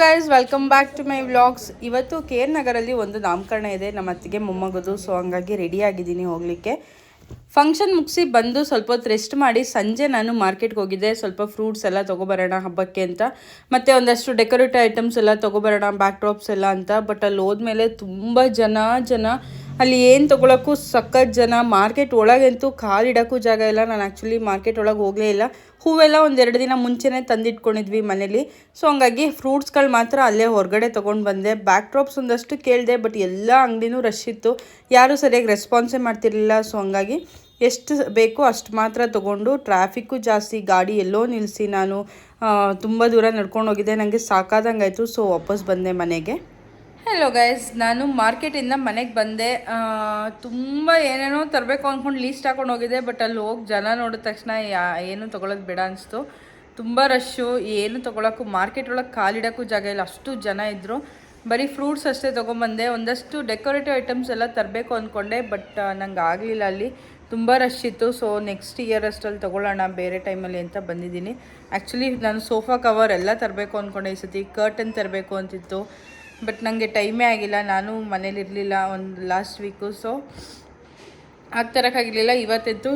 Guys welcome back to my vlogs ಇವತ್ತು K R ನಗರಲ್ಲಿ ಒಂದು ನಾಮಕರಣ ಇದೆ. ನಮ್ಮ ಅತ್ತಿಗೆ ಮೊಮ್ಮಗದು ಸೊ ಹಂಗಾಗಿ ರೆಡಿ ಆಗಿದ್ದೀನಿ ಹೋಗಲಿಕ್ಕೆ. ಫಂಕ್ಷನ್ ಮುಗಿಸಿ ಬಂದು ಸ್ವಲ್ಪ ಹೊತ್ತು ರೆಸ್ಟ್ ಮಾಡಿ ಸಂಜೆ ನಾನು ಮಾರ್ಕೆಟ್ಗೆ ಹೋಗಿದ್ದೆ. ಸ್ವಲ್ಪ ಫ್ರೂಟ್ಸ್ ಎಲ್ಲ ತೊಗೊಬರೋಣ ಹಬ್ಬಕ್ಕೆ ಅಂತ. ಮತ್ತು ಒಂದಷ್ಟು ಡೆಕೋರೇಟಿವ್ ಐಟಮ್ಸ್ ಎಲ್ಲ ತೊಗೊಬರೋಣ ಬ್ಯಾಕ್ ಡ್ರಾಪ್ಸ್ ಎಲ್ಲ ಅಂತ. ಬಟ್ ಅಲ್ಲಿ ಹೋದ್ಮೇಲೆ ತುಂಬ ಜನ ಜನ ಅಲ್ಲಿ ಏನು ತೊಗೊಳಕ್ಕೂ ಸಖತ್ ಜನ, ಮಾರ್ಕೆಟ್ ಒಳಗಂತೂ ಕಾಲಿಡೋಕ್ಕೂ ಜಾಗ ಇಲ್ಲ. ನಾನು ಆ್ಯಕ್ಚುಲಿ ಮಾರ್ಕೆಟ್ ಒಳಗೆ ಹೋಗಲೇ ಇಲ್ಲ. ಹೂವೆಲ್ಲ ಒಂದೆರಡು ದಿನ ಮುಂಚೆನೇ ತಂದಿಟ್ಕೊಂಡಿದ್ವಿ ಮನೇಲಿ. ಸೊ ಹಂಗಾಗಿ ಫ್ರೂಟ್ಸ್ಗಳು ಮಾತ್ರ ಅಲ್ಲೇ ಹೊರಗಡೆ ತೊಗೊಂಡು ಬಂದೆ. ಬ್ಯಾಕ್ ಡ್ರಾಪ್ಸ್ ಒಂದಷ್ಟು ಕೇಳಿದೆ ಬಟ್ ಎಲ್ಲ ಅಂಗಡಿನೂ ರಶ್ ಇತ್ತು. ಯಾರೂ ಸರಿಯಾಗಿ ರೆಸ್ಪಾನ್ಸೇ ಮಾಡ್ತಿರಲಿಲ್ಲ. ಸೊ ಹಂಗಾಗಿ ಎಷ್ಟು ಬೇಕೋ ಅಷ್ಟು ಮಾತ್ರ ತೊಗೊಂಡು ಟ್ರಾಫಿಕ್ಕು ಜಾಸ್ತಿ, ಗಾಡಿ ಎಲ್ಲೋ ನಿಲ್ಲಿಸಿ ನಾನು ತುಂಬ ದೂರ ನಡ್ಕೊಂಡು ಹೋಗಿದ್ದೆ. ನನಗೆ ಸಾಕಾದಂಗಾಯಿತು. ಸೊ ವಾಪಸ್ ಬಂದೆ ಮನೆಗೆ. ಹಲೋ ಗೈಸ್ ನಾನು ಮಾರ್ಕೆಟಿಂದ ಮನೆಗೆ ಬಂದೆ. ತುಂಬ ಏನೇನೋ ತರಬೇಕು ಅಂದ್ಕೊಂಡು ಲೀಸ್ಟ್ ಹಾಕೊಂಡು ಹೋಗಿದ್ದೆ ಬಟ್ ಅಲ್ಲಿ ಹೋಗಿ ಜನ ನೋಡಿದ ತಕ್ಷಣ ಏನು ತೊಗೊಳೋದು ಬೇಡ ಅನಿಸ್ತು. ತುಂಬ ರಶ್ಶು ಏನು ತೊಗೊಳಕ್ಕೂ ಮಾರ್ಕೆಟ್ ಒಳಗೆ ಕಾಲಿಡೋಕ್ಕೂ ಜಾಗ ಇಲ್ಲ. ಅಷ್ಟು ಜನ ಇದ್ದರು ಬರೀ ಫ್ರೂಟ್ಸ್ ಅಷ್ಟೇ ತೊಗೊಂಬಂದೆ. ಒಂದಷ್ಟು ಡೆಕೋರೇಟಿವ್ ಐಟಮ್ಸ್ ಎಲ್ಲ ತರಬೇಕು ಅಂದ್ಕೊಂಡೆ ಬಟ್ ನಂಗೆ ಆಗಲಿಲ್ಲ ಅಲ್ಲಿ. ತುಂಬ ರಶ್ ಇತ್ತು. ಸೊ ನೆಕ್ಸ್ಟ್ ಇಯರ್ ಅಷ್ಟಲ್ಲಿ ತೊಗೊಳ್ಳೋಣ, ಬೇರೆ ಟೈಮಲ್ಲಿ ಅಂತ ಬಂದಿದ್ದೀನಿ. ಆ್ಯಕ್ಚುಲಿ ನಾನು ಸೋಫಾ ಕವರ್ ಎಲ್ಲ ತರಬೇಕು ಅಂದ್ಕೊಂಡೆ ಈ ಸತಿ. ಕರ್ಟನ್ ತರಬೇಕು ಅಂತಿತ್ತು. ಬಟ್ ನನಗೆ ಟೈಮೇ ಆಗಿಲ್ಲ. ನಾನು ಮನೇಲಿರಲಿಲ್ಲ ಒಂದು ಲಾಸ್ಟ್ ವೀಕು ಸೊ ಆಗ ತರೋಕ್ಕಾಗಲಿಲ್ಲ ಇವತ್ತಂತೂ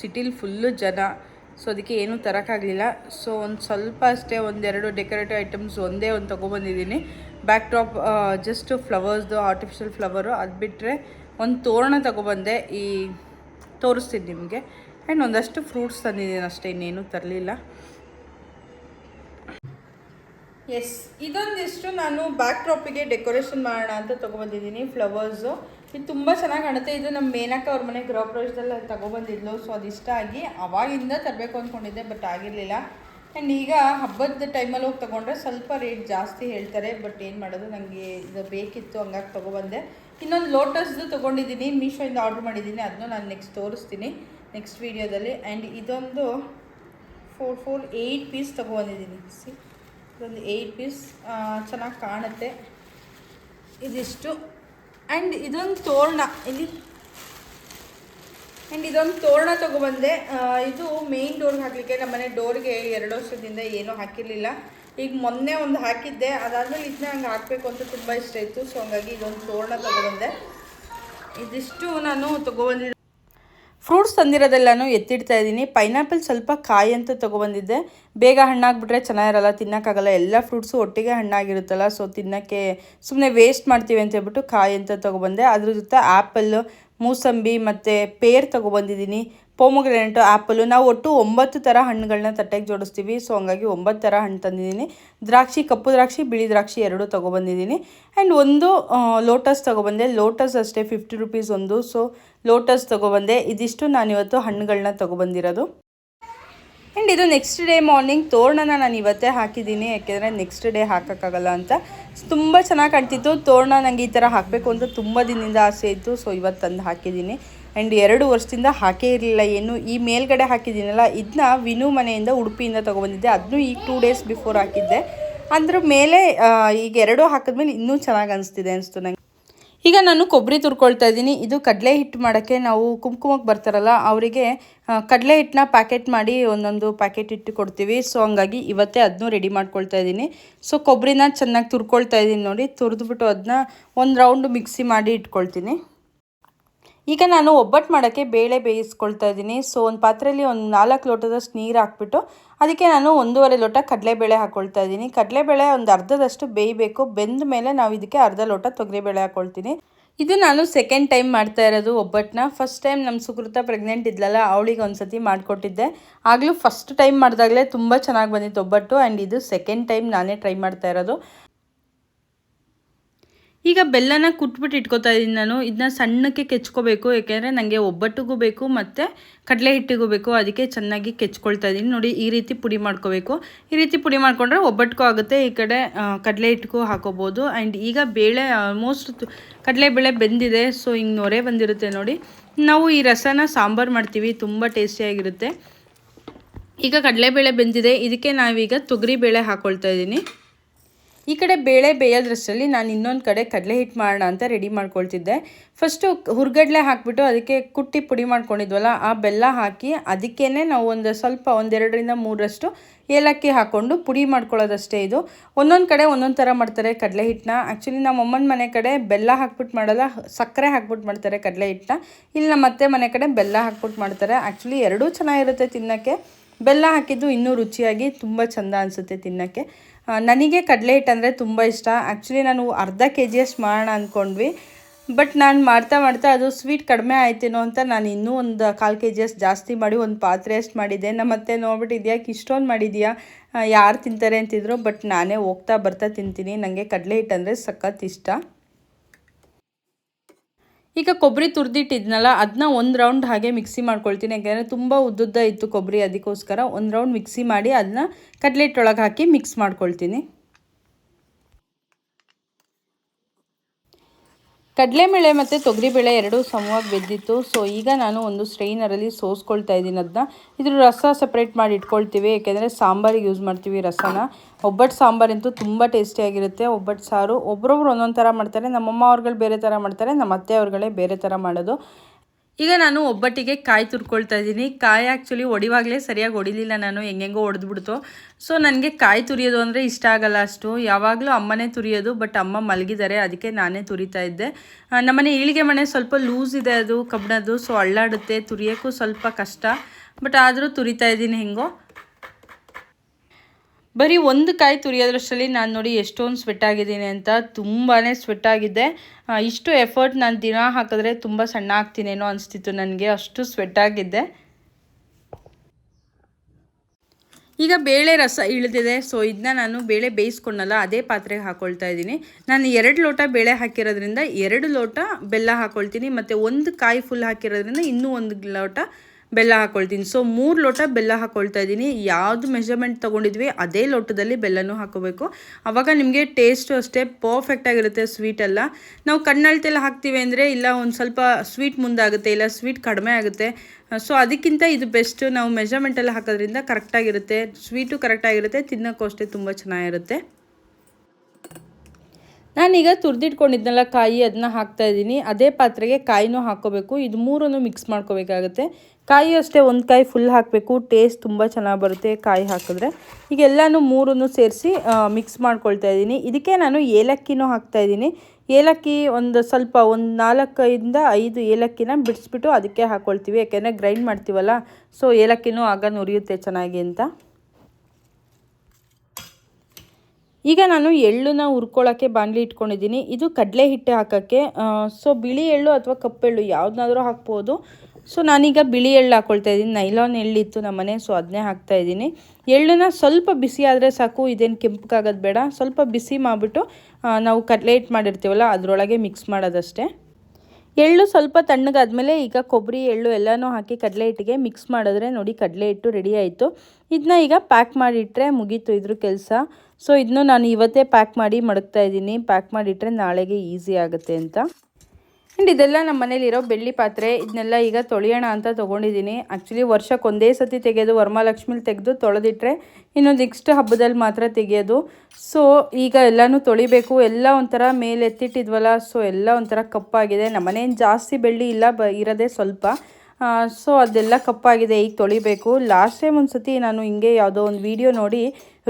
ಸಿಟಿಲಿ ಫುಲ್ಲು ಜನ. ಸೊ ಅದಕ್ಕೆ ಏನೂ ತರೋಕ್ಕಾಗಲಿಲ್ಲ ಸೊ ಒಂದು ಸ್ವಲ್ಪ ಅಷ್ಟೇ ಒಂದೆರಡು ಡೆಕೋರೇಟಿವ್ ಐಟಮ್ಸ್ ಒಂದೇ ಒಂದು ತೊಗೊಬಂದಿದ್ದೀನಿ. ಬ್ಯಾಕ್ ಡ್ರಾಪ್ ಜಸ್ಟ್ ಫ್ಲವರ್ಸ್ದು ಆರ್ಟಿಫಿಷಿಯಲ್ ಫ್ಲವರು ಅದು ಬಿಟ್ಟರೆ ಒಂದು ತೋರಣ ತೊಗೊಬಂದೆ. ಈ, ತೋರಿಸ್ತೀನಿ ನಿಮಗೆ. ಆ್ಯಂಡ್ ಒಂದಷ್ಟು ಫ್ರೂಟ್ಸ್ ತಂದಿದ್ದೀನಿ ಅಷ್ಟೇ, ಇನ್ನೇನು ತರಲಿಲ್ಲ. ಎಸ್ ಇದೊಂದಿಷ್ಟು ನಾನು ಬ್ಯಾಕ್ ಟ್ರಾಪಿಗೆ ಡೆಕೋರೇಷನ್ ಮಾಡೋಣ ಅಂತ ತೊಗೊಬಂದಿದ್ದೀನಿ ಫ್ಲವರ್ಸು ಇದು ತುಂಬ ಚೆನ್ನಾಗಿ ಕಾಣುತ್ತೆ. ಇದು ನಮ್ಮ ಮೇನಕ್ಕ ಅವ್ರ ಮನೆ ಗೃಹ ಪ್ರವೇಶದಲ್ಲಿ ಅದು ತೊಗೊಬಂದಿದ್ಲು. ಸೊ ಅದು ಇಷ್ಟ ಆಗಿ ಅವಾಗಿಂದ ತರಬೇಕು ಅಂದ್ಕೊಂಡಿದ್ದೆ ಬಟ್ ಆಗಿರಲಿಲ್ಲ. ಆ್ಯಂಡ್ ಈಗ ಹಬ್ಬದ ಟೈಮಲ್ಲಿ ಹೋಗಿ ತೊಗೊಂಡ್ರೆ ಸ್ವಲ್ಪ ರೇಟ್ ಜಾಸ್ತಿ ಹೇಳ್ತಾರೆ ಬಟ್ ಏನು ಮಾಡೋದು? ನನಗೆ ಇದು ಬೇಕಿತ್ತು, ಹಂಗಾಗಿ ತೊಗೊಬಂದೆ. ಇನ್ನೊಂದು ಲೋಟಸ್ದು ತೊಗೊಂಡಿದ್ದೀನಿ. ಮೀಶೋಯಿಂದ ಆರ್ಡ್ರ್ ಮಾಡಿದ್ದೀನಿ. ಅದನ್ನು ನಾನು ನೆಕ್ಸ್ಟ್ ತೋರಿಸ್ತೀನಿ ನೆಕ್ಸ್ಟ್ ವೀಡಿಯೋದಲ್ಲಿ ಆ್ಯಂಡ್ ಇದೊಂದು ಫೋರ್ ಫೋರ್ ಏಯ್ಟ್ ಪೀಸ್ ತೊಗೊಬಂದಿದ್ದೀನಿ. ಸಿ ಇದೊಂದು ಏಯ್ಟ್ ಪೀಸ್ ಚೆನ್ನಾಗಿ ಕಾಣುತ್ತೆ. ಇದಿಷ್ಟು. ಆ್ಯಂಡ್ ಇದೊಂದು ತೋರಣ. ಇಲ್ಲಿ ಆ್ಯಂಡ್ ಇದೊಂದು ತೋರಣ ತೊಗೊಬಂದೆ ಇದು ಮೇಯ್ನ್ ಡೋರ್ಗೆ ಹಾಕಲಿಕ್ಕೆ ನಮ್ಮ ಮನೆ ಡೋರ್ಗೆ ಎರಡು ವರ್ಷದಿಂದ ಏನೂ ಹಾಕಿರಲಿಲ್ಲ. ಈಗ ಮೊನ್ನೆ ಒಂದು ಹಾಕಿದ್ದೆ. ಅದಾದಮೇಲೆ ಇದನ್ನ ಹಂಗೆ ಹಾಕಬೇಕು ಅಂತ ತುಂಬ ಇಷ್ಟ ಇತ್ತು. ಸೊ ಹಂಗಾಗಿ ಇದೊಂದು ತೋರಣ ತೊಗೊಬಂದೆ. ಇದಿಷ್ಟು ನಾನು ತೊಗೊಬಂದಿದ್ದೆ ಫ್ರೂಟ್ಸ್ ತಂದಿರೋದೆಲ್ಲನೂ ಎತ್ತಿಡ್ತಾ ಇದ್ದೀನಿ. ಪೈನಾಪಲ್ ಸ್ವಲ್ಪ ಕಾಯಿ ಅಂತ ತೊಗೊಬಂದಿದ್ದೆ. ಬೇಗ ಹಣ್ಣಾಗ್ಬಿಟ್ರೆ ಚೆನ್ನಾಗಿರಲ್ಲ, ತಿನ್ನೋಕ್ಕಾಗಲ್ಲ. ಎಲ್ಲ ಫ್ರೂಟ್ಸು ಒಟ್ಟಿಗೆ ಹಣ್ಣಾಗಿರುತ್ತಲ್ಲ, ಸೊ ತಿನ್ನೋಕ್ಕೆ ಸುಮ್ಮನೆ ವೇಸ್ಟ್ ಮಾಡ್ತೀವಿ ಅಂತ ಹೇಳ್ಬಿಟ್ಟು ಕಾಯಿ ಅಂತ ತೊಗೊಬಂದೆ. ಅದ್ರ ಜೊತೆ ಆ್ಯಪಲ್ಲು ಮೂಸಂಬಿ ಮತ್ತು ಪೇರ್ ತೊಗೊಬಂದಿದ್ದೀನಿ ಪೋಮೊಗ್ರೆನೇಟು ಆ್ಯಪಲು ನಾವು ಒಟ್ಟು ಒಂಬತ್ತು ಥರ ಹಣ್ಣುಗಳನ್ನ ತಟ್ಟೆಗೆ ಜೋಡಿಸ್ತೀವಿ. ಸೊ, ಹಂಗಾಗಿ ಒಂಬತ್ತು ಥರ ಹಣ್ಣು ತಂದಿದ್ದೀನಿ. ದ್ರಾಕ್ಷಿ, ಕಪ್ಪು ದ್ರಾಕ್ಷಿ, ಬಿಳಿ ದ್ರಾಕ್ಷಿ ಎರಡು ತೊಗೊಬಂದಿದ್ದೀನಿ ಆ್ಯಂಡ್ ಒಂದು ಲೋಟಸ್ ತೊಗೊಬಂದೆ ಲೋಟಸ್ ಅಷ್ಟೇ, ಫಿಫ್ಟಿ ರುಪೀಸ್ ಒಂದು. ಸೊ, ಲೋಟಸ್ ತೊಗೊಬಂದೆ ಇದಿಷ್ಟು ನಾನಿವತ್ತು ಹಣ್ಣುಗಳನ್ನ ತೊಗೊಬಂದಿರೋದು ಆ್ಯಂಡ್ ಇದು ನೆಕ್ಸ್ಟ್ ಡೇ ಮಾರ್ನಿಂಗ್ ತೋರಣನ ನಾನು ಇವತ್ತೇ ಹಾಕಿದ್ದೀನಿ, ಯಾಕೆಂದರೆ ನೆಕ್ಸ್ಟ್ ಡೇ ಹಾಕೋಕ್ಕಾಗಲ್ಲ ಅಂತ. ತುಂಬ ಚೆನ್ನಾಗಿ ಕಾಣ್ತಿತ್ತು, ತೋರಣ ನನಗೆ ಈ ಥರ ಹಾಕಬೇಕು ಅಂತ ತುಂಬ ದಿನದಿಂದ ಆಸೆ ಇತ್ತು ಸೊ ಇವತ್ತು ತಂದು ಹಾಕಿದ್ದೀನಿ. ಆ್ಯಂಡ್ ಎರಡು ವರ್ಷದಿಂದ ಹಾಕೇ ಇರಲಿಲ್ಲ ಏನು. ಈ ಮೇಲ್ಗಡೆ ಹಾಕಿದ್ದೀನಲ್ಲ ಇದನ್ನ ವಿನು ಮನೆಯಿಂದ ಉಡುಪಿಯಿಂದ ತೊಗೊಬಂದಿದ್ದೆ ಅದನ್ನೂ ಈಗ ಟೂ ಡೇಸ್ ಬಿಫೋರ್ ಹಾಕಿದ್ದೆ. ಅದ್ರ ಮೇಲೆ ಈಗ ಎರಡು ಹಾಕಿದ್ಮೇಲೆ ಇನ್ನೂ ಚೆನ್ನಾಗಿ ಅನಿಸ್ತಿದೆ ಅನಿಸ್ತು ನಂಗೆ. ಈಗ ನಾನು ಕೊಬ್ಬರಿ ತುರ್ಕೊಳ್ತಾ ಇದ್ದೀನಿ. ಇದು ಕಡಲೆ ಹಿಟ್ಟು ಮಾಡೋಕ್ಕೆ ನಾವು ಕುಂಕುಮಕ್ಕೆ ಬರ್ತಾರಲ್ಲ, ಅವರಿಗೆ ಕಡಲೆ ಹಿಟ್ಟನ್ನ ಪ್ಯಾಕೆಟ್ ಮಾಡಿ ಒಂದೊಂದು ಪ್ಯಾಕೆಟ್ ಇಟ್ಟು ಕೊಡ್ತೀವಿ. ಸೊ ಹಂಗಾಗಿ ಇವತ್ತೇ ಅದನ್ನೂ ರೆಡಿ ಮಾಡ್ಕೊಳ್ತಾ ಇದ್ದೀನಿ. ಸೊ ಕೊಬ್ಬರಿನ ಚೆನ್ನಾಗಿ ತುರ್ಕೊಳ್ತಾ ಇದ್ದೀನಿ ನೋಡಿ. ತುರಿದ್ಬಿಟ್ಟು ಅದನ್ನ ಒಂದು ರೌಂಡ್ ಮಿಕ್ಸಿ ಮಾಡಿ ಇಟ್ಕೊಳ್ತೀನಿ. ಈಗ ನಾನು ಒಬ್ಬಟ್ಟು ಮಾಡೋಕ್ಕೆ ಬೇಳೆ ಬೇಯಿಸ್ಕೊಳ್ತಾ ಇದ್ದೀನಿ. ಸೊ ಒಂದು ಪಾತ್ರೆಯಲ್ಲಿ ಒಂದು ನಾಲ್ಕು ಲೋಟದಷ್ಟು ನೀರು ಹಾಕ್ಬಿಟ್ಟು ಅದಕ್ಕೆ ನಾನು ಒಂದೂವರೆ ಲೋಟ ಕಡಲೆಬೇಳೆ ಹಾಕ್ಕೊಳ್ತಾ ಇದ್ದೀನಿ. ಕಡಲೆಬೇಳೆ ಒಂದು ಅರ್ಧದಷ್ಟು ಬೇಯಬೇಕು. ಬೆಂದ ಮೇಲೆ ನಾವು ಇದಕ್ಕೆ ಅರ್ಧ ಲೋಟ ತೊಗರಿಬೇಳೆ ಹಾಕ್ಕೊಳ್ತೀನಿ ಇದು ನಾನು ಸೆಕೆಂಡ್ ಟೈಮ್ ಮಾಡ್ತಾ ಇರೋದು ಒಬ್ಬಟ್ಟನ್ನ. ಫಸ್ಟ್ ಟೈಮ್ ನಮ್ಮ ಸುಕೃತ ಪ್ರೆಗ್ನೆಂಟ್ ಇದ್ಲಲ್ಲ, ಅವಳಿಗೆ ಒಂದು ಸತಿ ಮಾಡಿಕೊಟ್ಟಿದ್ದೆ. ಆಗಲೂ ಫಸ್ಟ್ ಟೈಮ್ ಮಾಡಿದಾಗಲೇ ತುಂಬ ಚೆನ್ನಾಗಿ ಬಂದಿತ್ತು ಒಬ್ಬಟ್ಟು. ಆ್ಯಂಡ್ ಇದು ಸೆಕೆಂಡ್ ಟೈಮ್ ನಾನೇ ಟ್ರೈ ಮಾಡ್ತಾ ಇರೋದು. ಈಗ ಬೆಲ್ಲನ ಕುಟ್ಬಿಟ್ಟು ಇಟ್ಕೋತಾ ಇದ್ದೀನಿ ನಾನು. ಇದನ್ನ ಸಣ್ಣಕ್ಕೆ ಕೆಚ್ಕೋಬೇಕು ಯಾಕೆಂದರೆ ನನಗೆ ಒಬ್ಬಟ್ಟಿಗೂ ಬೇಕು ಮತ್ತು ಕಡಲೆ ಹಿಟ್ಟಿಗೂ ಬೇಕು. ಅದಕ್ಕೆ ಚೆನ್ನಾಗಿ ಕೆಚ್ಕೊಳ್ತಾ ಇದ್ದೀನಿ ನೋಡಿ, ಈ ರೀತಿ ಪುಡಿ ಮಾಡ್ಕೋಬೇಕು. ಈ ರೀತಿ ಪುಡಿ ಮಾಡಿಕೊಂಡ್ರೆ ಒಬ್ಬಟ್ಟಿಗೂ ಆಗುತ್ತೆ, ಈ ಕಡೆ ಕಡಲೆ ಹಿಟ್ಟಿಗೂ ಹಾಕೋಬೋದು. ಆ್ಯಂಡ್ ಈಗ ಬೇಳೆ ಆಲ್ಮೋಸ್ಟ್ ಕಡಲೆಬೇಳೆ ಬೆಂದಿದೆ, ಸೊ ಹಿಂಗೆ ನೊರೆ ಬಂದಿರುತ್ತೆ ನೋಡಿ. ನಾವು ಈ ರಸನ ಸಾಂಬಾರು ಮಾಡ್ತೀವಿ, ತುಂಬ ಟೇಸ್ಟಿಯಾಗಿರುತ್ತೆ ಈಗ ಕಡಲೆಬೇಳೆ ಬೆಂದಿದೆ, ಇದಕ್ಕೆ ನಾವೀಗ ತೊಗರಿಬೇಳೆ ಹಾಕ್ಕೊಳ್ತಾ ಇದ್ದೀನಿ ಈ ಕಡೆ ಬೇಳೆ ಬೇಯೋದ್ರಷ್ಟರಲ್ಲಿ ನಾನು ಇನ್ನೊಂದು ಕಡೆ ಕಡಲೆ ಹಿಟ್ಟು ಮಾಡೋಣ ಅಂತ ರೆಡಿ ಮಾಡ್ಕೊಳ್ತಿದ್ದೆ. ಫಸ್ಟು ಹುರ್ಗಡ್ಲೆ ಹಾಕಿಬಿಟ್ಟು ಅದಕ್ಕೆ ಕುಟ್ಟಿ ಪುಡಿ ಮಾಡ್ಕೊಂಡಿದ್ವಲ್ಲ, ಆ ಬೆಲ್ಲ ಹಾಕಿ ಅದಕ್ಕೇ ನಾವು ಒಂದು ಸ್ವಲ್ಪ ಒಂದೆರಡರಿಂದ ಮೂರರಷ್ಟು ಏಲಕ್ಕಿ ಹಾಕ್ಕೊಂಡು ಪುಡಿ ಮಾಡ್ಕೊಳ್ಳೋದಷ್ಟೇ ಇದು. ಒಂದೊಂದು ಕಡೆ ಒಂದೊಂದು ಥರ ಮಾಡ್ತಾರೆ ಕಡಲೆ ಹಿಟ್ಟನ್ನ ಆ್ಯಕ್ಚುಲಿ ನಮ್ಮ ಅಮ್ಮನ ಮನೆ ಕಡೆ ಬೆಲ್ಲ ಹಾಕ್ಬಿಟ್ಟು ಮಾಡಲ್ಲ, ಸಕ್ಕರೆ ಹಾಕ್ಬಿಟ್ಟು ಮಾಡ್ತಾರೆ ಕಡಲೆ ಹಿಟ್ಟನ್ನ ಇಲ್ಲಿ ನಮ್ಮ ಅತ್ತೆ ಮನೆ ಕಡೆ ಬೆಲ್ಲ ಹಾಕ್ಬಿಟ್ಟು ಮಾಡ್ತಾರೆ. ಆ್ಯಕ್ಚುಲಿ ಎರಡೂ ಚೆನ್ನಾಗಿರುತ್ತೆ ತಿನ್ನೋಕ್ಕೆ. ಬೆಲ್ಲ ಹಾಕಿದ್ದು ಇನ್ನೂ ರುಚಿಯಾಗಿ ತುಂಬ ಚೆಂದ ಅನಿಸುತ್ತೆ ತಿನ್ನೋಕ್ಕೆ. ನನಗೆ ಕಡಲೆ ಹಿಟ್ಟು ಅಂದರೆ ತುಂಬ ಇಷ್ಟ. ಆ್ಯಕ್ಚುಲಿ ನಾನು ಅರ್ಧ ಕೆ ಜಿಯಷ್ಟು ಮಾಡೋಣ ಅಂದ್ಕೊಂಡ್ವಿ ಬಟ್ ನಾನು ಮಾಡ್ತಾ ಮಾಡ್ತಾ ಅದು ಸ್ವೀಟ್ ಕಡಿಮೆ ಆಯ್ತೇನೋ ಅಂತ ನಾನು ಇನ್ನೂ ಒಂದು ಕಾಲು ಕೆ ಜಿಯಷ್ಟು ಜಾಸ್ತಿ ಮಾಡಿ, ಒಂದು ಪಾತ್ರೆ ಅಷ್ಟು ಮಾಡಿದ್ದೆ. ನಮ್ಮ ಮತ್ತೆ ನೋಡ್ಬಿಟ್ಟು, ಇದ್ಯಾಕೆ ಇಷ್ಟೊಂದು ಮಾಡಿದೀಯಾ? ಯಾರು ತಿಂತಾರೆ? ಅಂತಿದ್ರು. ಬಟ್ ನಾನೇ ಹೋಗ್ತಾ ಬರ್ತಾ ತಿಂತೀನಿ. ನನಗೆ ಕಡಲೆ ಹಿಟ್ಟು ಅಂದರೆ ಸಖತ್ ಇಷ್ಟ. ಈಗ ಕೊಬ್ಬರಿ ತುರಿದಿಟ್ಟಿದ್ನಲ್ಲ ಅದನ್ನ ಒಂದು ರೌಂಡ್ ಹಾಗೆ ಮಿಕ್ಸಿ ಮಾಡ್ಕೊಳ್ತೀನಿ. ಯಾಕೆಂದರೆ ತುಂಬ ಉದ್ದುದ್ದ ಇತ್ತು ಕೊಬ್ಬರಿ ಅದಕ್ಕೋಸ್ಕರ. ಒಂದು ರೌಂಡ್ ಮಿಕ್ಸಿ ಮಾಡಿ ಅದನ್ನ ಕಟ್ಲೆಟ್ ಒಳಗೆ ಹಾಕಿ ಮಿಕ್ಸ್ ಮಾಡ್ಕೊಳ್ತೀನಿ. ಕಡಲೆಬೇಳೆ ಮತ್ತು ತೊಗರಿಬೇಳೆ ಎರಡೂ ಸಮವಾಗಿ ಬೆದ್ದಿತ್ತು ಸೊ ಈಗ ನಾನು ಒಂದು ಸ್ಟ್ರೈನರಲ್ಲಿ ಸೋಸ್ಕೊಳ್ತಾ ಇದ್ದೀನಿ ಅದನ್ನ ಇದ್ರ ರಸ ಸಪ್ರೇಟ್ ಮಾಡಿ ಇಟ್ಕೊಳ್ತೀವಿ. ಯಾಕೆಂದರೆ ಸಾಂಬಾರಿಗೆ ಯೂಸ್ ಮಾಡ್ತೀವಿ ರಸನ. ಒಬ್ಬಟ್ಟು ಸಾಂಬಾರಂತೂ ತುಂಬ ಟೇಸ್ಟಿಯಾಗಿರುತ್ತೆ ಒಬ್ಬಟ್ಟು ಸಾರು ಒಬ್ರೊಬ್ರು ಒಂದೊಂದು ಥರ ಮಾಡ್ತಾರೆ. ನಮ್ಮಮ್ಮ ಅವ್ರುಗಳು ಬೇರೆ ಥರ ಮಾಡ್ತಾರೆ. ನಮ್ಮ ಅತ್ತೆ ಅವ್ರುಗಳೇ ಬೇರೆ ಥರ ಮಾಡೋದು. ಈಗ ನಾನು ಒಬ್ಬಟ್ಟಿಗೆ ಕಾಯಿ ತುರ್ಕೊಳ್ತಾ ಇದ್ದೀನಿ. ಕಾಯಿ ಆ್ಯಕ್ಚುಲಿ ಒಡಿವಾಗಲೇ ಸರಿಯಾಗಿ ಹೊಡಿಲಿಲ್ಲ ನಾನು, ಹೆಂಗೆಂಗೋ ಹೊಡೆದ್ಬಿಡ್ತು ಸೊ ನನಗೆ ಕಾಯಿ ತುರಿಯೋದು ಅಂದರೆ ಇಷ್ಟ ಆಗಲ್ಲ ಅಷ್ಟು. ಯಾವಾಗಲೂ ಅಮ್ಮನೇ ತುರಿಯೋದು ಬಟ್ ಅಮ್ಮ ಮಲಗಿದ್ದಾರೆ, ಅದಕ್ಕೆ ನಾನೇ ತುರಿತಾ ಇದ್ದೆ. ನಮ್ಮನೆ ಈಳಿಗೆ ಮನೆ ಸ್ವಲ್ಪ ಲೂಸ್ ಇದೆ ಅದು, ಕಬ್ಬಣದ್ದು ಸೊ ಅಳ್ಳಾಡುತ್ತೆ, ತುರಿಯೋಕ್ಕೂ ಸ್ವಲ್ಪ ಕಷ್ಟ. ಬಟ್ ಆದರೂ ತುರಿತಾ ಇದ್ದೀನಿ ಹೆಂಗೋ. ಬರೀ ಒಂದು ಕಾಯಿ ತುರಿಯೋದ್ರಷ್ಟರಲ್ಲಿ ನಾನು ನೋಡಿ ಎಷ್ಟೊಂದು ಸ್ವೆಟ್ ಆಗಿದ್ದೀನಿ ಅಂತ ತುಂಬಾ ಸ್ವೆಟ್ ಆಗಿದ್ದೆ ಇಷ್ಟು ಎಫರ್ಟ್ ನಾನು ದಿನ ಹಾಕಿದ್ರೆ ತುಂಬ ಸಣ್ಣ ಆಗ್ತೀನೇನೋ ಅನಿಸ್ತಿತ್ತು ನನಗೆ, ಅಷ್ಟು ಸ್ವೆಟ್ ಆಗಿದ್ದೆ ಈಗ ಬೇಳೆ ರಸ ಇಳಿದಿದೆ ಸೊ ಇದನ್ನ ನಾನು ಬೇಳೆ ಬೇಯಿಸ್ಕೊಂಡಲ್ಲ, ಅದೇ ಪಾತ್ರೆಗೆ ಹಾಕೊಳ್ತಾ ಇದ್ದೀನಿ. ನಾನು ಎರಡು ಲೋಟ ಬೇಳೆ ಹಾಕಿರೋದ್ರಿಂದ ಎರಡು ಲೋಟ ಬೆಲ್ಲ ಹಾಕೊಳ್ತೀನಿ, ಮತ್ತು ಒಂದು ಕಾಯಿ ಫುಲ್ ಹಾಕಿರೋದ್ರಿಂದ ಇನ್ನೂ ಒಂದು ಲೋಟ ಬೆಲ್ಲ ಹಾಕ್ಕೊಳ್ತೀನಿ ಸೊ ಮೂರು ಲೋಟ ಬೆಲ್ಲ ಹಾಕ್ಕೊಳ್ತಾ ಇದ್ದೀನಿ. ಯಾವುದು ಮೆಷರ್ಮೆಂಟ್ ತೊಗೊಂಡಿದ್ವಿ, ಅದೇ ಲೋಟದಲ್ಲಿ ಬೆಲ್ಲನೂ ಹಾಕೋಬೇಕು. ಆವಾಗ ನಿಮಗೆ ಟೇಸ್ಟು ಅಷ್ಟೇ ಪರ್ಫೆಕ್ಟಾಗಿರುತ್ತೆ ಸ್ವೀಟ್ ಎಲ್ಲ. ನಾವು ಕಣ್ಣಳ್ತೆಲ್ಲ ಹಾಕ್ತೀವಿ ಅಂದರೆ ಇಲ್ಲ, ಒಂದು ಸ್ವಲ್ಪ ಸ್ವೀಟ್ ಮುಂದಾಗುತ್ತೆ, ಇಲ್ಲ ಸ್ವೀಟ್ ಕಡಿಮೆ ಆಗುತ್ತೆ. ಸೊ ಅದಕ್ಕಿಂತ ಇದು ಬೆಸ್ಟ್ ನಾವು ಮೆಷರ್ಮೆಂಟೆಲ್ಲ ಹಾಕೋದ್ರಿಂದ ಕರೆಕ್ಟಾಗಿರುತ್ತೆ ಸ್ವೀಟು ಕರೆಕ್ಟಾಗಿರುತ್ತೆ ತಿನ್ನೋಕ್ಕೂ ಅಷ್ಟೇ ತುಂಬ ಚೆನ್ನಾಗಿರುತ್ತೆ. ನಾನೀಗ ತುರಿದಿಟ್ಕೊಂಡಿದ್ನಲ್ಲ ಕಾಯಿ ಅದನ್ನ ಹಾಕ್ತಾ ಇದ್ದೀನಿ. ಅದೇ ಪಾತ್ರೆಗೆ ಕಾಯಿನೂ ಹಾಕೋಬೇಕು. ಇದು ಮೂರನ್ನು ಮಿಕ್ಸ್ ಮಾಡ್ಕೋಬೇಕಾಗುತ್ತೆ. ಕಾಯಿ ಅಷ್ಟೇ ಒಂದು ಕಾಯಿ ಫುಲ್ ಹಾಕಬೇಕು. ಟೇಸ್ಟ್ ತುಂಬ ಚೆನ್ನಾಗಿ ಬರುತ್ತೆ ಕಾಯಿ ಹಾಕಿದ್ರೆ. ಈಗ ಎಲ್ಲನೂ ಮೂರನ್ನು ಸೇರಿಸಿ ಮಿಕ್ಸ್ ಮಾಡ್ಕೊಳ್ತಾ ಇದ್ದೀನಿ. ಇದಕ್ಕೆ ನಾನು ಏಲಕ್ಕಿನೂ ಹಾಕ್ತಾ ಇದ್ದೀನಿ. ಏಲಕ್ಕಿ ಒಂದು ಸ್ವಲ್ಪ ಒಂದು ನಾಲ್ಕೈದಿಂದ ಐದು ಏಲಕ್ಕಿನ ಬಿಡಿಸ್ಬಿಟ್ಟು ಅದಕ್ಕೆ ಹಾಕ್ಕೊಳ್ತೀವಿ ಯಾಕೆಂದರೆ ಗ್ರೈಂಡ್ ಮಾಡ್ತೀವಲ್ಲ ಸೊ ಏಲಕ್ಕಿನೂ ಆಗ ನುರಿಯುತ್ತೆ ಚೆನ್ನಾಗಿ ಅಂತ. ಈಗ ನಾನು ಎಳ್ಳನ್ನ ಹುರ್ಕೊಳ್ಳೋಕ್ಕೆ ಬಾಣಲಿ ಇಟ್ಕೊಂಡಿದ್ದೀನಿ. ಇದು ಕಡಲೆ ಹಿಟ್ಟೆ ಹಾಕೋಕ್ಕೆ ಸೊ ಬಿಳಿ ಎಳ್ಳು ಅಥವಾ ಕಪ್ಪೆಳ್ಳು ಯಾವುದನ್ನಾದರೂ ಹಾಕ್ಬೋದು. ಸೊ ನಾನೀಗ ಬಿಳಿ ಎಳ್ಳು ಹಾಕ್ಕೊಳ್ತಾ ಇದ್ದೀನಿ. ನೈಲಾನ್ ಎಳ್ಳಿತ್ತು ನಮ್ಮನೆ ಸೊ ಅದನ್ನೇ ಹಾಕ್ತಾ ಇದ್ದೀನಿ. ಎಳ್ಳನ್ನ ಸ್ವಲ್ಪ ಬಿಸಿ ಆದರೆ ಸಾಕು, ಇದೇನು ಕೆಂಪಕ್ಕಾಗೋದು ಬೇಡ. ಸ್ವಲ್ಪ ಬಿಸಿ ಮಾಡಿಬಿಟ್ಟು ನಾವು ಕಟ್ಲೇಟ್ ಮಾಡಿರ್ತೀವಲ್ಲ, ಅದರೊಳಗೆ ಮಿಕ್ಸ್ ಮಾಡೋದಷ್ಟೇ. ಎಳ್ಳು ಸ್ವಲ್ಪ ತಣ್ಣಗಾದ್ಮೇಲೆ ಈಗ ಕೊಬ್ಬರಿ ಎಳ್ಳು ಎಲ್ಲನೂ ಹಾಕಿ ಕಡಲೆ ಹಿಟ್ಟಿಗೆ ಮಿಕ್ಸ್ ಮಾಡಿದ್ರೆ ನೋಡಿ ಕಡಲೆ ಹಿಟ್ಟು ರೆಡಿ ಆಯಿತು. ಇದನ್ನ ಈಗ ಪ್ಯಾಕ್ ಮಾಡಿಟ್ರೆ ಮುಗೀತು ಇದ್ರ ಕೆಲಸ. ಸೊ ಇದನ್ನು ನಾನು ಇವತ್ತೇ ಪ್ಯಾಕ್ ಮಾಡಿ ಮಡಗ್ತಾ ಇದ್ದೀನಿ. ಪ್ಯಾಕ್ ಮಾಡಿಟ್ರೆ ನಾಳೆಗೆ ಈಸಿ ಆಗುತ್ತೆ ಅಂತ. ಆ್ಯಂಡ್ ಇದೆಲ್ಲ ನಮ್ಮ ಮನೇಲಿರೋ ಬೆಳ್ಳಿ ಪಾತ್ರೆ, ಇದನ್ನೆಲ್ಲ ಈಗ ತೊಳೆಯೋಣ ಅಂತ ತೊಗೊಂಡಿದ್ದೀನಿ. ಆ್ಯಕ್ಚುಲಿ ವರ್ಷಕ್ಕೆ ಒಂದೇ ಸತಿ ತೆಗೆಯೋದು ವರಮಹಾಲಕ್ಷ್ಮಿಲಿ ತೆಗೆದು ತೊಳೆದಿಟ್ರೆ ಇನ್ನು ನೆಕ್ಸ್ಟ್ ಹಬ್ಬದಲ್ಲಿ ಮಾತ್ರ ತೆಗೆಯೋದು. ಸೊ ಈಗ ಎಲ್ಲನೂ ತೊಳಿಬೇಕು. ಎಲ್ಲ ಒಂಥರ ಮೇಲೆ ಎತ್ತಿಟ್ಟಿದ್ವಲ್ಲ ಸೊ ಎಲ್ಲ ಒಂಥರ ಕಪ್ಪಾಗಿದೆ. ನಮ್ಮನೇನು ಜಾಸ್ತಿ ಬೆಳ್ಳಿ ಇಲ್ಲ, ಬ, ಇರೋದೇ ಸ್ವಲ್ಪ. ಸೊ ಅದೆಲ್ಲ ಕಪ್ಪಾಗಿದೆ, ಈಗ ತೊಳಿಬೇಕು. ಲಾಸ್ಟ್ ಟೈಮ್ ಒಂದು ಸತಿ ನಾನು ಹಿಂಗೆ ಯಾವುದೋ ಒಂದು ವಿಡಿಯೋ ನೋಡಿ,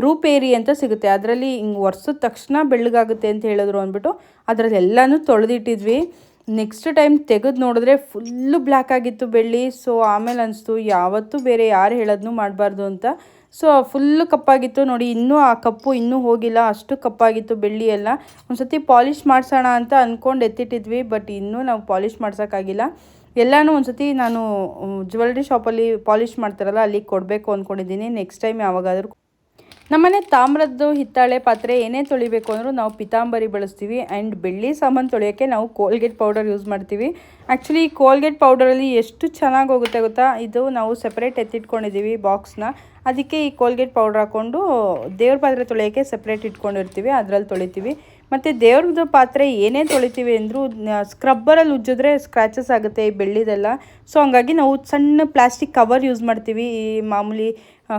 ರೂಪೇರಿ ಅಂತ ಸಿಗುತ್ತೆ. ಅದರಲ್ಲಿ ಹಿಂಗೆ ಒರೆಸಿದ ತಕ್ಷಣ ಬೆಳ್ಳಗಾಗುತ್ತೆ ಅಂತ ಹೇಳಿದ್ರು ಅಂದ್ಬಿಟ್ಟು ಅದರಲ್ಲೆಲ್ಲನೂ ತೊಳೆದಿಟ್ಟಿದ್ವಿ. ನೆಕ್ಸ್ಟ್ ಟೈಮ್ ತೆಗೆದು ನೋಡಿದ್ರೆ ಫುಲ್ಲು ಬ್ಲ್ಯಾಕ್ ಆಗಿತ್ತು ಬೆಳ್ಳಿ. ಸೊ ಆಮೇಲೆ ಅನಿಸ್ತು, ಯಾವತ್ತೂ ಬೇರೆ ಯಾರು ಹೇಳೋದನ್ನು ಮಾಡಬಾರ್ದು ಅಂತ. ಸೊ ಫುಲ್ಲು ಕಪ್ಪಾಗಿತ್ತು ನೋಡಿ, ಇನ್ನೂ ಆ ಕಪ್ಪು ಇನ್ನೂ ಹೋಗಿಲ್ಲ, ಅಷ್ಟು ಕಪ್ಪಾಗಿತ್ತು ಬೆಳ್ಳಿ ಎಲ್ಲ. ಒಂದು ಸತಿ ಪಾಲಿಷ್ ಮಾಡಿಸೋಣ ಅಂತ ಅಂದ್ಕೊಂಡು ಎತ್ತಿಟ್ಟಿದ್ವಿ ಬಟ್ ಇನ್ನೂ ನಾವು ಪಾಲಿಷ್ ಮಾಡ್ಸೋಕ್ಕಾಗಿಲ್ಲ. ಎಲ್ಲನೂ ಒಂದು ಸತಿ ನಾನು ಜ್ಯುವೆಲ್ರಿ ಶಾಪಲ್ಲಿ ಪಾಲಿಷ್ ಮಾಡ್ತಾರಲ್ಲ, ಅಲ್ಲಿಗೆ ಕೊಡಬೇಕು ಅಂದ್ಕೊಂಡಿದ್ದೀನಿ ನೆಕ್ಸ್ಟ್ ಟೈಮ್ ಯಾವಾಗಾದರೂ ನಮ್ಮನೆ ತಾಮ್ರದ್ದು ಹಿತ್ತಾಳೆ ಪಾತ್ರೆ ಏನೇ ತೊಳಿಬೇಕು ಅಂದರೂ ನಾವು ಪಿತಾಂಬರಿ ಬಳಸ್ತೀವಿ ಆ್ಯಂಡ್ ಬೆಳ್ಳಿ ಸಾಮಾನು ತೊಳೆಯೋಕ್ಕೆ ನಾವು ಕೋಲ್ಗೇಟ್ ಪೌಡರ್ ಯೂಸ್ ಮಾಡ್ತೀವಿ. ಆ್ಯಕ್ಚುಲಿ ಕೋಲ್ಗೇಟ್ ಪೌಡರಲ್ಲಿ ಎಷ್ಟು ಚೆನ್ನಾಗಿ ಹೋಗುತ್ತೆ ಗೊತ್ತಾ? ಇದು ನಾವು ಸಪ್ರೇಟ್ ಎತ್ತಿಟ್ಕೊಂಡಿದ್ದೀವಿ ಬಾಕ್ಸ್ನ ಅದಕ್ಕೆ ಈ ಕೋಲ್ಗೇಟ್ ಪೌಡ್ರ್ ಹಾಕ್ಕೊಂಡು ದೇವ್ರ ಪಾತ್ರೆ ತೊಳೆಯೋಕ್ಕೆ ಸಪ್ರೇಟ್ ಇಟ್ಕೊಂಡಿರ್ತೀವಿ, ಅದರಲ್ಲಿ ತೊಳಿತೀವಿ. ಮತ್ತು ದೇವ್ರದ್ದು ಪಾತ್ರೆ ಏನೇ ತೊಳಿತೀವಿ ಅಂದರೂ ಸ್ಕ್ರಬ್ಬರಲ್ಲಿ ಉಜ್ಜಿದ್ರೆ ಸ್ಕ್ರ್ಯಾಚಸ್ ಆಗುತ್ತೆ ಈ ಬೆಳ್ಳಿದೆಲ್ಲ. ಸೊ ಹಂಗಾಗಿ ನಾವು ಸಣ್ಣ ಪ್ಲಾಸ್ಟಿಕ್ ಕವರ್ ಯೂಸ್ ಮಾಡ್ತೀವಿ. ಈ ಮಾಮೂಲಿ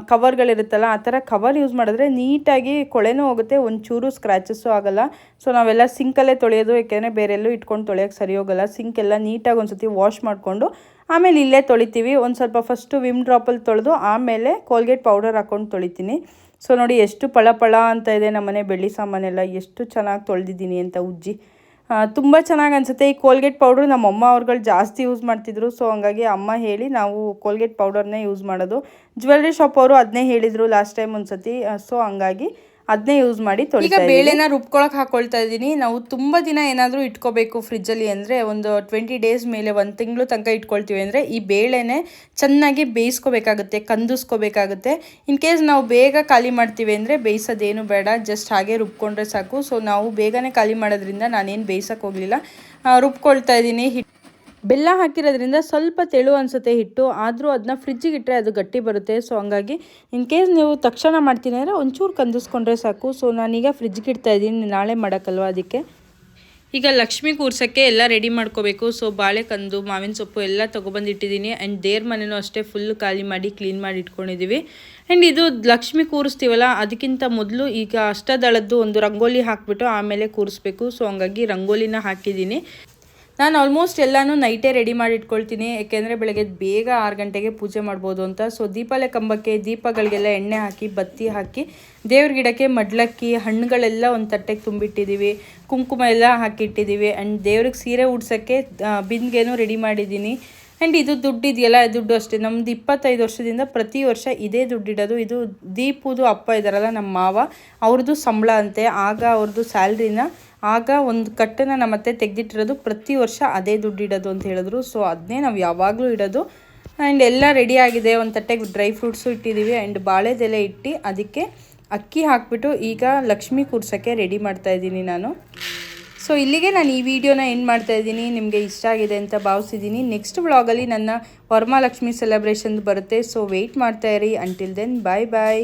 ಕವರ್ಗಳಿರುತ್ತಲ್ಲ ಆ ಥರ ಕವರ್ ಯೂಸ್ ಮಾಡಿದ್ರೆ ನೀಟಾಗಿ ಕೊಳೆನೂ ಹೋಗುತ್ತೆ, ಒಂಚೂರು ಸ್ಕ್ರ್ಯಾಚಸ್ಸು ಆಗೋಲ್ಲ. ಸೊ ನಾವೆಲ್ಲ ಸಿಂಕಲ್ಲೇ ತೊಳೆಯೋದು ಯಾಕೆಂದರೆ ಬೇರೆಲ್ಲೂ ಇಟ್ಕೊಂಡು ತೊಳೆಯೋಕ್ಕೆ ಸರಿ ಹೋಗೋಲ್ಲ. ಸಿಂಕ್ ಎಲ್ಲ ನೀಟಾಗಿ ಒಂದು ಸತಿ ವಾಶ್ ಮಾಡಿಕೊಂಡು, ಆಮೇಲೆ ಇಲ್ಲೇ ತೊಳಿತೀವಿ. ಒಂದು ಸ್ವಲ್ಪ ಫಸ್ಟು ವಿಮ್ ಡ್ರಾಪಲ್ಲಿ ತೊಳೆದು, ಆಮೇಲೆ ಕೋಲ್ಗೇಟ್ ಪೌಡರ್ ಹಾಕ್ಕೊಂಡು ತೊಳಿತೀನಿ. ಸೊ ನೋಡಿ ಎಷ್ಟು ಪಳ ಅಂತ ಇದೆ ನಮ್ಮನೆ, ಬೆಳ್ಳಿ ಸಾಮಾನೆಲ್ಲ. ಎಷ್ಟು ಚೆನ್ನಾಗಿ ತೊಳೆದಿದ್ದೀನಿ ಅಂತ ಉಜ್ಜಿ. ತುಂಬ ಚೆನ್ನಾಗಿ ಅನಿಸುತ್ತೆ. ಈ ಕೋಲ್ಗೇಟ್ ಪೌಡ್ರ್ ನಮ್ಮ ಅಮ್ಮ ಅವ್ರುಗಳು ಜಾಸ್ತಿ ಯೂಸ್ ಮಾಡ್ತಿದ್ರು. ಸೊ ಹಂಗಾಗಿ ಅಮ್ಮ ಹೇಳಿ ನಾವು ಕೋಲ್ಗೇಟ್ ಪೌಡರ್ನೇ ಯೂಸ್ ಮಾಡೋದು. ಜ್ಯುವೆಲ್ರಿ ಶಾಪ್ ಅವರು ಅದನ್ನೇ ಹೇಳಿದರು ಲಾಸ್ಟ್ ಟೈಮ್ ಒಂದು ಸತಿ ಸೊ ಹಂಗಾಗಿ ಅದನ್ನೇ ಯೂಸ್ ಮಾಡಿ ಈಗ ಬೇಳೆನ ರುಬ್ಕೊಳಕ್ಕೆ ಹಾಕೊಳ್ತಾ ಇದ್ದೀನಿ. ನಾವು ತುಂಬ ದಿನ ಏನಾದರೂ ಇಟ್ಕೋಬೇಕು ಫ್ರಿಜ್ಜಲ್ಲಿ ಅಂದರೆ ಒಂದು ಟ್ವೆಂಟಿ ಡೇಸ್ ಮೇಲೆ ಒಂದು ತಿಂಗಳು ತನಕ ಇಟ್ಕೊಳ್ತೀವಿ ಅಂದರೆ ಈ ಬೇಳೆನೆ ಚೆನ್ನಾಗಿ ಬೇಯಿಸ್ಕೋಬೇಕಾಗುತ್ತೆ ಕಂದಿಸ್ಕೋಬೇಕಾಗುತ್ತೆ. ಇನ್ ಕೇಸ್ ನಾವು ಬೇಗ ಖಾಲಿ ಮಾಡ್ತೀವಿ ಅಂದರೆ ಬೇಯಿಸೋದೇನು ಬೇಡ ಜಸ್ಟ್ ಹಾಗೆ ರುಬ್ಕೊಂಡ್ರೆ ಸಾಕು. ಸೊ ನಾವು ಬೇಗನೆ ಖಾಲಿ ಮಾಡೋದ್ರಿಂದ ನಾನೇನು ಬೇಯಿಸೋಕೆ ಹೋಗಲಿಲ್ಲ. ರುಬ್ಕೊಳ್ತಾ ಇದ್ದೀನಿ. ಹಿಟ್ಟು ಬೆಲ್ಲ ಹಾಕಿರೋದ್ರಿಂದ ಸ್ವಲ್ಪ ತೆಳು ಅನಿಸುತ್ತೆ ಹಿಟ್ಟು, ಆದರೂ ಅದನ್ನ ಫ್ರಿಜ್ಜಿಗೆ ಇಟ್ಟರೆ ಅದು ಗಟ್ಟಿ ಬರುತ್ತೆ. ಸೊ ಹಂಗಾಗಿ ಇನ್ ಕೇಸ್ ನೀವು ತಕ್ಷಣ ಮಾಡ್ತೀನಿ ಅಂದರೆ ಒಂಚೂರು ಕಂದಿಸ್ಕೊಂಡ್ರೆ ಸಾಕು. ಸೊ ನಾನೀಗ ಫ್ರಿಜ್ಗೆ ಇಡ್ತಾ ಇದ್ದೀನಿ. ನಾಳೆ ಮಾಡೋಕ್ಕಲ್ವ ಅದಕ್ಕೆ? ಈಗ ಲಕ್ಷ್ಮಿ ಕೂರ್ಸೋಕ್ಕೆ ಎಲ್ಲ ರೆಡಿ ಮಾಡ್ಕೋಬೇಕು. ಸೊ ಬಾಳೆಕಂದು, ಮಾವಿನ ಸೊಪ್ಪು ಎಲ್ಲ ತೊಗೊಬಂದಿಟ್ಟಿದ್ದೀನಿ ಆ್ಯಂಡ್ ದೇವ್ರ ಮನೆಯೂ ಅಷ್ಟೇ ಫುಲ್ ಖಾಲಿ ಮಾಡಿ ಕ್ಲೀನ್ ಮಾಡಿ ಇಟ್ಕೊಂಡಿದ್ದೀವಿ ಆ್ಯಂಡ್ ಇದು ಲಕ್ಷ್ಮಿ ಕೂರಿಸ್ತೀವಲ್ಲ, ಅದಕ್ಕಿಂತ ಮೊದಲು ಈಗ ಅಷ್ಟದಳದ್ದು ಒಂದು ರಂಗೋಲಿ ಹಾಕ್ಬಿಟ್ಟು ಆಮೇಲೆ ಕೂರಿಸ್ಬೇಕು. ಸೊ ಹಂಗಾಗಿ ರಂಗೋಲಿನ ಹಾಕಿದ್ದೀನಿ. ನಾನು ಆಲ್ಮೋಸ್ಟ್ ಎಲ್ಲನೂ ನೈಟೇ ರೆಡಿ ಮಾಡಿ ಇಟ್ಕೊಳ್ತೀನಿ ಯಾಕೆಂದರೆ ಬೆಳಗ್ಗೆ ಬೇಗ ಆರು ಗಂಟೆಗೆ ಪೂಜೆ ಮಾಡ್ಬೋದು ಅಂತ. ಸೊ ದೀಪಾಲೆ ಕಂಬಕ್ಕೆ ದೀಪಗಳಿಗೆಲ್ಲ ಎಣ್ಣೆ ಹಾಕಿ, ಬತ್ತಿ ಹಾಕಿ, ದೇವ್ರ ಗಿಡಕ್ಕೆ ಮಡ್ಲಕ್ಕಿ, ಹಣ್ಣುಗಳೆಲ್ಲ ಒಂದು ತಟ್ಟೆಗೆ ತುಂಬಿಟ್ಟಿದ್ದೀವಿ ಕುಂಕುಮ ಎಲ್ಲ ಹಾಕಿಟ್ಟಿದ್ದೀವಿ ಆ್ಯಂಡ್ ದೇವ್ರಿಗೆ ಸೀರೆ ಉಡ್ಸೋಕ್ಕೆ ಬಿಂದಿಗೆನೂ ರೆಡಿ ಮಾಡಿದ್ದೀನಿ. ಆ್ಯಂಡ್ ಇದು ದುಡ್ಡು ಇದೆಯಲ್ಲ, ದುಡ್ಡು ಅಷ್ಟೇ. ನಮ್ದು ಇಪ್ಪತ್ತೈದು ವರ್ಷದಿಂದ ಪ್ರತಿ ವರ್ಷ ಇದೇ ದುಡ್ಡಿಡೋದು ಇದು ದೀಪುದು ಅಪ್ಪ ಇದ್ದಾರಲ್ಲ ನಮ್ಮ ಮಾವ, ಅವ್ರದ್ದು ಸಂಬಳ ಅಂತೆ. ಆಗ ಅವ್ರದ್ದು ಸ್ಯಾಲ್ರಿನ ಆಗ ಒಂದು ಕಟ್ಟನ್ನು ನಮ್ಮ ಅತ್ತೆ ತೆಗೆದಿಟ್ಟಿರೋದು ಪ್ರತಿ ವರ್ಷ ಅದೇ ದುಡ್ಡು ಇಡೋದು ಅಂತ ಹೇಳಿದ್ರು. ಸೊ ಅದನ್ನೇ ನಾವು ಯಾವಾಗಲೂ ಇಡೋದು. ಆ್ಯಂಡ್ ಎಲ್ಲ ರೆಡಿ ಆಗಿದೆ. ಒಂದು ತಟ್ಟೆಗೆ ಡ್ರೈ ಫ್ರೂಟ್ಸು ಇಟ್ಟಿದ್ದೀವಿ ಆ್ಯಂಡ್ ಬಾಳೆದೆಲೆ ಇಟ್ಟು ಅದಕ್ಕೆ ಅಕ್ಕಿ ಹಾಕ್ಬಿಟ್ಟು ಈಗ ಲಕ್ಷ್ಮಿ ಕೂರ್ಸೋಕ್ಕೆ ರೆಡಿ ಮಾಡ್ತಾ ಇದ್ದೀನಿ ನಾನು. ಸೊ ಇಲ್ಲಿಗೆ ನಾನು ಈ ವಿಡಿಯೋನ ಏನು ಮಾಡ್ತಾ ಇದ್ದೀನಿ. ನಿಮಗೆ ಇಷ್ಟ ಆಗಿದೆ ಅಂತ ಭಾವಿಸಿದ್ದೀನಿ. ನೆಕ್ಸ್ಟ್ ವ್ಲಾಗಲ್ಲಿ ನನ್ನ ವರಮಹಾಲಕ್ಷ್ಮಿ ಸೆಲೆಬ್ರೇಷನ್ ಬರುತ್ತೆ. ಸೊ ವೆಯ್ಟ್ ಮಾಡ್ತಾ ಇರಿ. ಅಂಟಿಲ್ ದೆನ್ ಬಾಯ್ ಬಾಯ್